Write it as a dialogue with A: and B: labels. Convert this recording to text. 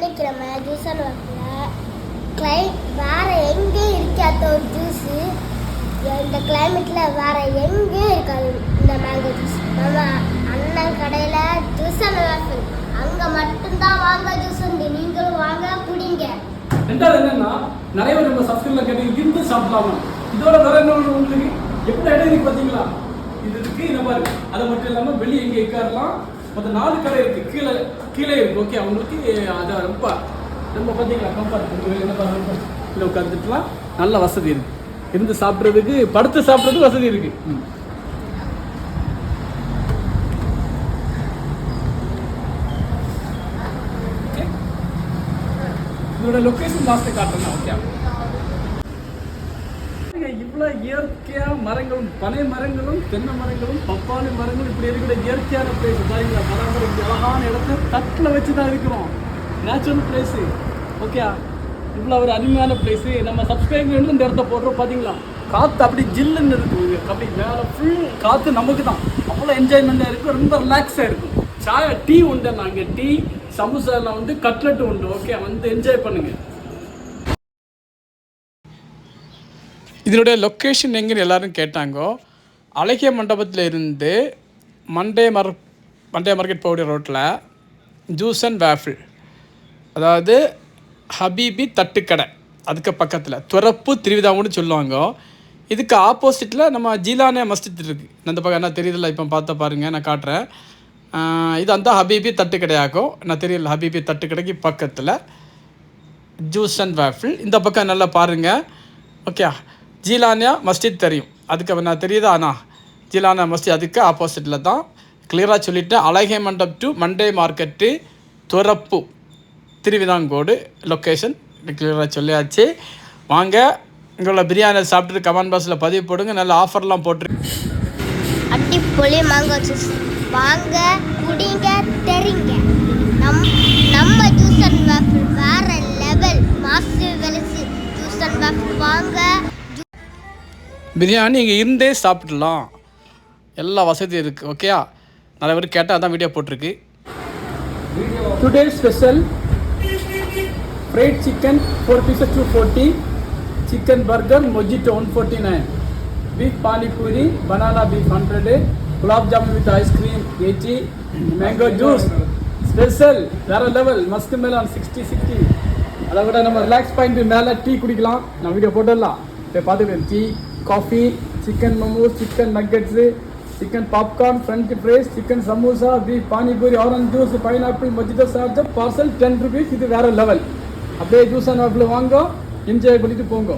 A: வெள்ளிக்கிழமை நம்ம juice and கிளை வேற எங்கேயும் இருக்காத ஒரு ஜூஸ் இந்த கிளைமேட்ல வேற எங்கேயும் இருக்காது இந்த மேங்கோ ஜூஸ் நம்ம அண்ணன் கடையில ஜூஸ் அண்ட் வேஃபிள் அங்க மட்டும்தான் வாங்க ஜூஸ் உண்டு. நீங்களும் வாங்க குடிங்க.
B: ரெண்டாவது என்னன்னா நிறைய பேர் நம்ம சப்ஸ்கிரைபர் கேட்டீங்க இருந்து சாப்பிடலாமா? இதோட வேற என்ன ஒண்ணு உங்களுக்கு? எப்படி இடம் இருக்கு பாத்தீங்களா இது இருக்கு இந்த மாதிரி அது மட்டும் இல்லாமல் வெளியே எங்கே உட்காரலாம் மற்ற நாலு கடை இருக்கு. கீழே கீழே இருக்கு. ஓகே அவங்களுக்கு அதான் ரொம்ப நம்ம பார்த்தீங்களா கம்ஃபர்ட் என்ன பண்ணுறோம் இல்லை உட்காந்துட்டுலாம் நல்ல வசதி இருக்கு. இருந்து சாப்பிட்றதுக்கு படுத்து சாப்பிட்றதுக்கு வசதி இருக்கு. ம். இதோட லொகேஷன் லாஸ்ட்டு காட்டுறேன் ஓகே இவ்வளோ இயற்கையாக மரங்களும் பனை மரங்களும் தென்னை மரங்களும் பப்பாளி மரங்களும் இப்படி இருக்கிற இயற்கையான பிளேஸ் பாருங்களா மரங்கள் இப்படி அழகான இடத்துல தட்டில் வச்சு தான் இருக்கிறோம் நேச்சுரல் பிளேஸு ஓகே இவ்வளோ ஒரு அருமையான பிளேஸு நம்ம சப்ஸ்கிரைபர் இந்த இடத்த போடுறோம் பார்த்தீங்களா காற்று அப்படி ஜில்லுன்னு இருக்குது அப்படி மேலே ஃபுல் காற்று நமக்கு தான் அவ்வளோ என்ஜாய்மெண்ட்டாக இருக்கும் ரொம்ப ரிலாக்ஸாக இருக்கும் சாய டீ உண்டு நாங்கள் டீ சமோசாவில் வந்து கட்லெட் உண்டு. ஓகே வந்து என்ஜாய் பண்ணுங்கள் இதனுடைய லொக்கேஷன் எங்கேன்னு எல்லாரும் கேட்டாங்கோ. அழகிய மண்டபத்தில் இருந்து மண்டே மர் மண்டே மார்க்கெட் போகிற ரோட்டில் ஜூஸ் அண்ட் வேஃபிள் அதாவது ஹபீபி தட்டுக்கடை. அதுக்கு பக்கத்தில். துறப்பு திருவிதாங்கன்னு சொல்லுவாங்க. இதுக்கு ஆப்போசிட்டில் நம்ம ஜீலானே மஸ்ஜித் இருக்குது அந்த பக்கம் என்ன தெரியுதுல்ல? இப்போ பார்த்த பாருங்கள் நான் காட்டுறேன். இது அந்த ஹபீபி தட்டுக்கடையாகும் நான் தெரியல ஹபீபி தட்டுக்கடைக்கு பக்கத்தில் ஜூஸ் அண்ட் வேஃபிள் இந்த பக்கம் நல்லா பாருங்கள் ஓகே ஜீலானியா மஸ்ஜித் தெரியும். அதுக்கு நான் தெரியுதா? அண்ணா ஜீலானியா மஸ்ஜித் அதுக்கு ஆப்போசிட்டில் தான். கிளியராக சொல்லிட்டேன் அழகே மண்டப் டு மண்டே மார்க்கெட்டு துறப்பு திருவிதாங்கோடு லொக்கேஷன் கிளியராக சொல்லியாச்சு. வாங்க இங்குள்ள பிரியாணி சாப்பிட்டுட்டு கமெண்ட் பாக்ஸில் பதிவு போடுங்க. நல்ல ஆஃபர்லாம் போட்டு
A: அடிப்பொலி ஜூஸ் வாங்க குடிங்க தெரிங்க. நம் நம்ம ஜூஸ் அண்ட் வேஃபிள் வேற லெவல் மாஸ்டர் வெலசி ஜூஸ் அண்ட் வேஃபிள் வாங்க.
B: பிரியாணி இங்கே இருந்தே சாப்பிடலாம். எல்லா வசதியும் இருக்குது ஓகேயா நிறைய பேர் கேட்டால் தான் வீடியோ போட்டிருக்கு. Today special fried chicken four pieces two forty chicken burger mojito one forty nine beef pani puri banana beef hundred gulab jamun with ice cream eighty mango juice special வேற level musk melon sixty sixty அதை விட நம்ம relax point மேலே tea குடிக்கலாம். நான் video போட்டுடலாம். இப்போ பார்த்துக்கிறேன் tea coffee chicken momos chicken nuggets chicken popcorn French fries chicken samosa beef pani puri orange juice pineapple mojito charger parcel ten rupees இது வேற லெவல் அப்படியே ஜூஸ் அண்ட் வாங்க என்ஜாய் பண்ணிட்டு போங்க.